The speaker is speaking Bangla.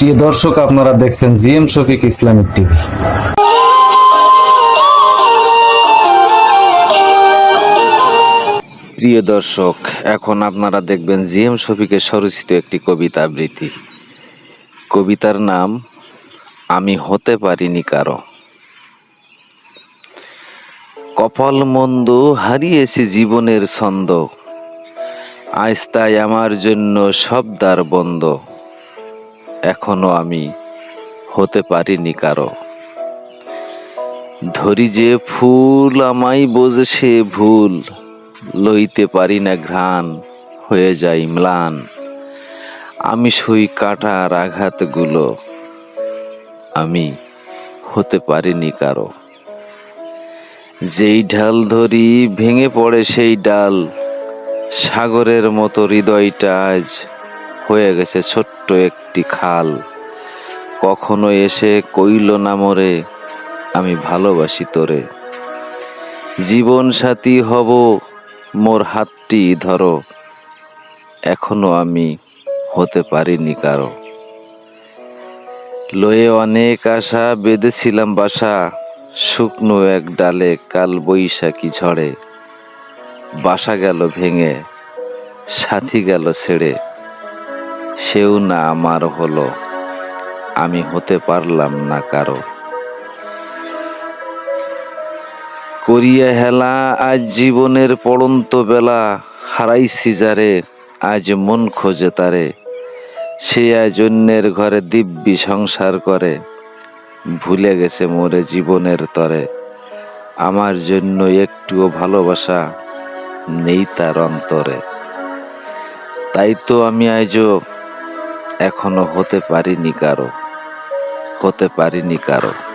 প্রিয় দর্শক, আপনারা দেখছেন জিএম শফিক ইসলামিক টিভি। প্রিয় দর্শক, এখন আপনারা দেখবেন জিএম শফিকের স্বরচিত একটি কবিতা আবৃত্তি। কবিতার নাম, আমি হতে পারিনি কারও। কপাল মন্দ হারিয়েছি জীবনের ছন্দ। আজ আমার জন্য সব দ্বার বন্ধ। এখনও আমি হতে পারিনি কারও। ধরি যে ফুল আমায় বোঝে সে ভুল, লইতে পারি না ঘ্রাণ, হয়ে যাই ম্লান। আমি সই কাটার আঘাতগুলো, আমি হতে পারিনি কারও। যেই ঢাল ধরি ভেঙে পড়ে সেই ডাল, সাগরের মতো হৃদয়টা আজ হয়ে গেছে ছোট্ট একটি খাল। কখনো এসে কইল না মরে, আমি ভালোবাসি তোরে। জীবন সাথী হব, মোর হাতটি ধরো। এখনও আমি হতে পারিনি কারও। লয়ে অনেক আশা বেঁধেছিলাম বাসা, শুকনো এক ডালে কাল বৈশাখী ঝড়ে। বাসা গেল ভেঙে, সাথী গেল ছেড়ে। সেও না আমার হলো। আমি হতে পারলাম না কারও। করিয়া হেলা, আজ জীবনের পড়ন্ত বেলা হারাইছি যারে, আজ মন খোঁজে তারে। সে আজ অন্যের ঘরে দিব্যি সংসার করে। ভুলে গেছে মোরে জীবনের তরে। আমার জন্য একটুও ভালোবাসা নেই তার অন্তরে। তাই তো আমি আজও এখনও হতে পারিনি কারও হতে পারিনি কারও।